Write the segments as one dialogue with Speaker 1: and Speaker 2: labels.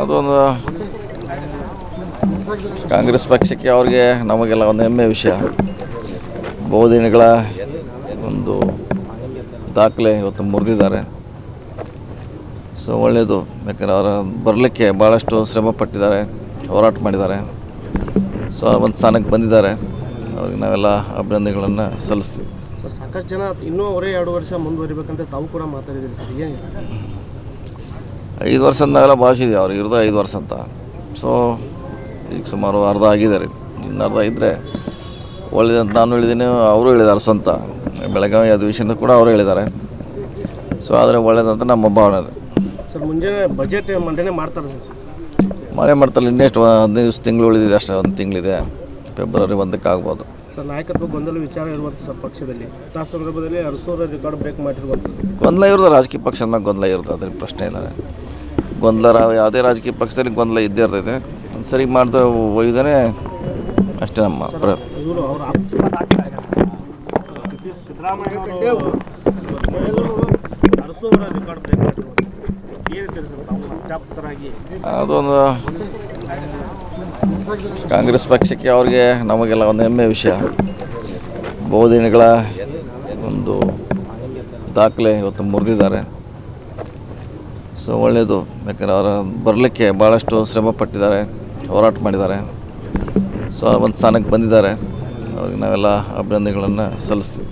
Speaker 1: ಅದೊಂದು ಕಾಂಗ್ರೆಸ್ ಪಕ್ಷಕ್ಕೆ ಅವ್ರಿಗೆ ನಮಗೆಲ್ಲ ಒಂದು ಹೆಮ್ಮೆ ವಿಷಯ. ಬಹುದಿನಗಳ ಒಂದು ದಾಖಲೆ ಇವತ್ತು ಮುರಿದಿದ್ದಾರೆ. ಸೊ ಒಳ್ಳೆಯದು ಯಾಕಂದರೆ ಅವರ ಬರಲಿಕ್ಕೆ ಭಾಳಷ್ಟು ಶ್ರಮ ಪಟ್ಟಿದ್ದಾರೆ, ಹೋರಾಟ ಮಾಡಿದ್ದಾರೆ. ಸೊ ಒಂದು ಸ್ಥಾನಕ್ಕೆ ಬಂದಿದ್ದಾರೆ. ಅವ್ರಿಗೆ ನಾವೆಲ್ಲ ಅಭಿನಂದನೆಗಳನ್ನು ಸಲ್ಲಿಸ್ತೀವಿ.
Speaker 2: ಸರ್ ಸಾಕಷ್ಟು ಜನ ಇನ್ನೂ ಅವರೇ ಎರಡು ವರ್ಷ ಮುಂದುವರಿಬೇಕಂತ ತಾವು ಕೂಡ ಮಾತಾಡಿದ್ದೀರಿ ಸರ್ ಏನು
Speaker 1: ಐದು ವರ್ಷ ಅಂದಾಗೆಲ್ಲ ಭಾಷಿದ್ವಿ ಅವ್ರಿಗೆ ಇರೋದು ಐದು ವರ್ಷ ಅಂತ. ಸೊ ಈಗ ಸುಮಾರು ಅರ್ಧ ಆಗಿದ್ದಾರೆ ಇನ್ನು ಅರ್ಧ ಇದ್ದರೆ ಒಳ್ಳೆಯದಂತ ನಾನು ಹೇಳಿದ್ದೀನಿ ಅವರು ಹೇಳಿದ್ದಾರೆ ಸ್ವಂತ. ಬೆಳಗಾವಿ ಅಧಿವೇಶನದ ಕೂಡ ಅವರು ಹೇಳಿದ್ದಾರೆ ಸೊ ಆದರೆ ಒಳ್ಳೇದಂತ ನಮ್ಮ ಭಾವನೆ
Speaker 2: ಸರ್ ಮುಂಜಾನೆ ಬಜೆಟ್ ಮಂಡನೆ ಮಾಡ್ತಾರೆ
Speaker 1: ಮಾಡೇ ಮಾಡ್ತಾರೆ. ಇನ್ನೆಷ್ಟು ಹದಿನೈದು ದಿವಸ ತಿಂಗಳು ಉಳಿದಿದೆ ಅಷ್ಟೇ ಒಂದು ತಿಂಗಳಿದೆ. ಫೆಬ್ರವರಿ ಒಂದಕ್ಕೆ ಆಗ್ಬೋದು
Speaker 2: ಸರ್ ನಾಯಕತ್ವ ಗೊಂದಲ ವಿಚಾರ ಇರುವಂಥ ಸರ್ ಪಕ್ಷದಲ್ಲಿ. ಆ ಸಂದರ್ಭದಲ್ಲಿ ಅರಸೂರ ರೆಕಾರ್ಡ್ ಬ್ರೇಕ್ ಮಾಡಿರುವಂಥದ್ದು
Speaker 1: ಗೊಂದಲ ಇರೋದು ರಾಜಕೀಯ ಪಕ್ಷ ಅಂದಾಗ ಗೊಂದಲ ಇರುತ್ತೆ ಅದ್ರ ಪ್ರಶ್ನೆ ಇಲ್ಲ. ಗೊಂದಲ ರಾ- ಯಾವುದೇ ರಾಜಕೀಯ ಪಕ್ಷದಲ್ಲಿ ಗೊಂದಲ ಇದ್ದೇ ಇರ್ತೈತೆ. ಸರಿ ಮಾಡ್ತಾ ಒಯ್ದೇ ಅಷ್ಟೇ ನಮ್ಮ ಪ್ರ
Speaker 2: ಇವರು ಅವರ ರೆಕಾರ್ಡ್ ಬ್ರೇಕ್
Speaker 1: ಅದೊಂದು ಕಾಂಗ್ರೆಸ್ ಪಕ್ಷಕ್ಕೆ ಅವ್ರಿಗೆ ನಮಗೆಲ್ಲ ಒಂದು ಹೆಮ್ಮೆ ವಿಷಯ. ಬಹುದಿನಗಳ ಒಂದು ದಾಖಲೆ ಇವತ್ತು ಮುರಿದಿದ್ದಾರೆ. ಸೊ ಒಳ್ಳೆಯದು ಯಾಕಂದರೆ ಅವರ ಬರಲಿಕ್ಕೆ ಭಾಳಷ್ಟು ಶ್ರಮ ಪಟ್ಟಿದ್ದಾರೆ ಹೋರಾಟ ಮಾಡಿದ್ದಾರೆ. ಸೊ ಒಂದು ಸ್ಥಾನಕ್ಕೆ ಬಂದಿದ್ದಾರೆ. ಅವ್ರಿಗೆ ನಾವೆಲ್ಲ ಅಭಿನಂದನೆಗಳನ್ನು ಸಲ್ಲಿಸ್ತೀವಿ.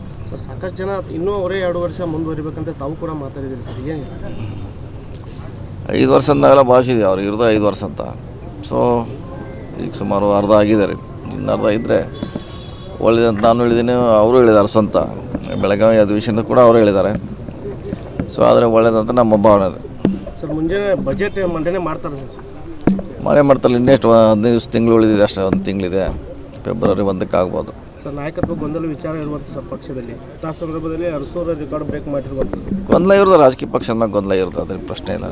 Speaker 2: ಸಾಕಷ್ಟು ಜನ ಇನ್ನೂ ಅವರೇ ಎರಡು ವರ್ಷ ಮುಂದುವರಿಬೇಕಂತ ತಾವು ಕೂಡ ಮಾತಾಡಿದ್ದೀರಿ ಸರ್ ಏನು
Speaker 1: ಐದು ವರ್ಷ ನಾವೆಲ್ಲ ಭಾಷಿದ್ವಿ ಅವ್ರಿಗೆ ಇರೋದು ಐದು ವರ್ಷ ಅಂತ. ಸೊ ಈಗ ಸುಮಾರು ಅರ್ಧ ಆಗಿದ್ದಾರೆ ಇನ್ನು ಅರ್ಧ ಇದ್ದರೆ ಒಳ್ಳೆಯದಂತ ನಾನು ಹೇಳಿದ್ದೀನಿ ಅವರು ಹೇಳಿದ್ದಾರೆ ಸ್ವಂತ. ಬೆಳಗಾವಿ ಅಧಿವೇಶನದ ಕೂಡ ಅವರು ಹೇಳಿದ್ದಾರೆ ಸೊ ಆದರೆ ಒಳ್ಳೆಯದಂತ ನಮ್ಮ ಭಾವನೆ
Speaker 2: ಸರ್ ಮುಂಜಾನೆ ಬಜೆಟ್ ಮಂಡನೆ ಮಾಡ್ತಾರೆ
Speaker 1: ಮಳೆ ಮಾಡ್ತಾರೆ ಇನ್ನೆಷ್ಟು ಹದಿನೈದು ದಿವಸ ತಿಂಗಳು ಉಳಿದಿದೆ ಅಷ್ಟೇ ಒಂದು ತಿಂಗಳಿದೆ. ಫೆಬ್ರವರಿ ಒಂದಕ್ಕೆ ಆಗ್ಬೋದು.
Speaker 2: ಸರ್ ನಾಯಕತ್ವ ಗೊಂದಲ ವಿಚಾರ ಇರುವಂಥ ಪಕ್ಷದಲ್ಲಿ. ಆ ಸಂದರ್ಭದಲ್ಲಿ ಅರಸೂರ ರೆಕಾರ್ಡ್ ಬ್ರೇಕ್ ಮಾಡಿರುವಂಥದ್ದು
Speaker 1: ಗೊಂದಲ ಇರೋದು ರಾಜಕೀಯ ಪಕ್ಷದ ಅಂದಾಗ ಗೊಂದಲ ಇರುತ್ತೆ ಅದ್ರ ಪ್ರಶ್ನೆ ಇಲ್ಲ.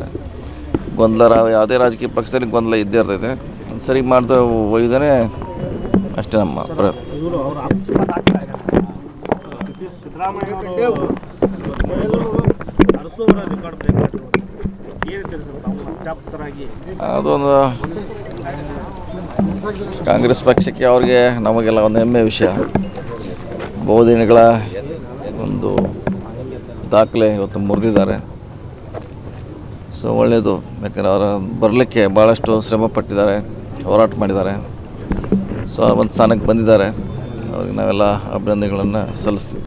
Speaker 1: ಗೊಂದಲ ಯಾವುದೇ ರಾಜಕೀಯ ಪಕ್ಷದಲ್ಲಿ ಗೊಂದಲ ಇದ್ದೇ ಇರ್ತೈತೆ. ಸರಿ ಮಾಡ್ತಾ ಒಯ್ದೇ ಅಷ್ಟೇ ನಮ್ಮ ಪ್ರ
Speaker 2: ಇವರು ಅವರ ಸಿದ್ದರಾಮಯ್ಯನವರು ಅರಸುವವರ ರೆಕಾರ್ಡ್ ಬ್ರೇಕ್ ಮಾಡಿರುವುದು ಏನು ಸರ್ ತಾವು ಅಧ್ಯಾಪಕರಾಗಿ
Speaker 1: ಅದೊಂದು ಕಾಂಗ್ರೆಸ್ ಪಕ್ಷಕ್ಕೆ ಅವ್ರಿಗೆ ನಮಗೆಲ್ಲ ಒಂದು ಹೆಮ್ಮೆ ವಿಷಯ. ಬಹುದಿನಗಳ ಒಂದು ದಾಖಲೆ ಇವತ್ತು ಮುರಿದಿದ್ದಾರೆ. ಸೊ ಒಳ್ಳೆಯದು ಯಾಕಂದರೆ ಅವರ ಬರಲಿಕ್ಕೆ ಭಾಳಷ್ಟು ಶ್ರಮ ಪಟ್ಟಿದ್ದಾರೆ ಹೋರಾಟ ಮಾಡಿದ್ದಾರೆ. ಸೊ ಒಂದು ಸ್ಥಾನಕ್ಕೆ ಬಂದಿದ್ದಾರೆ. ಅವ್ರಿಗೆ ನಾವೆಲ್ಲ ಅಭಿನಂದನೆಗಳನ್ನು ಸಲ್ಲಿಸ್ತೀವಿ.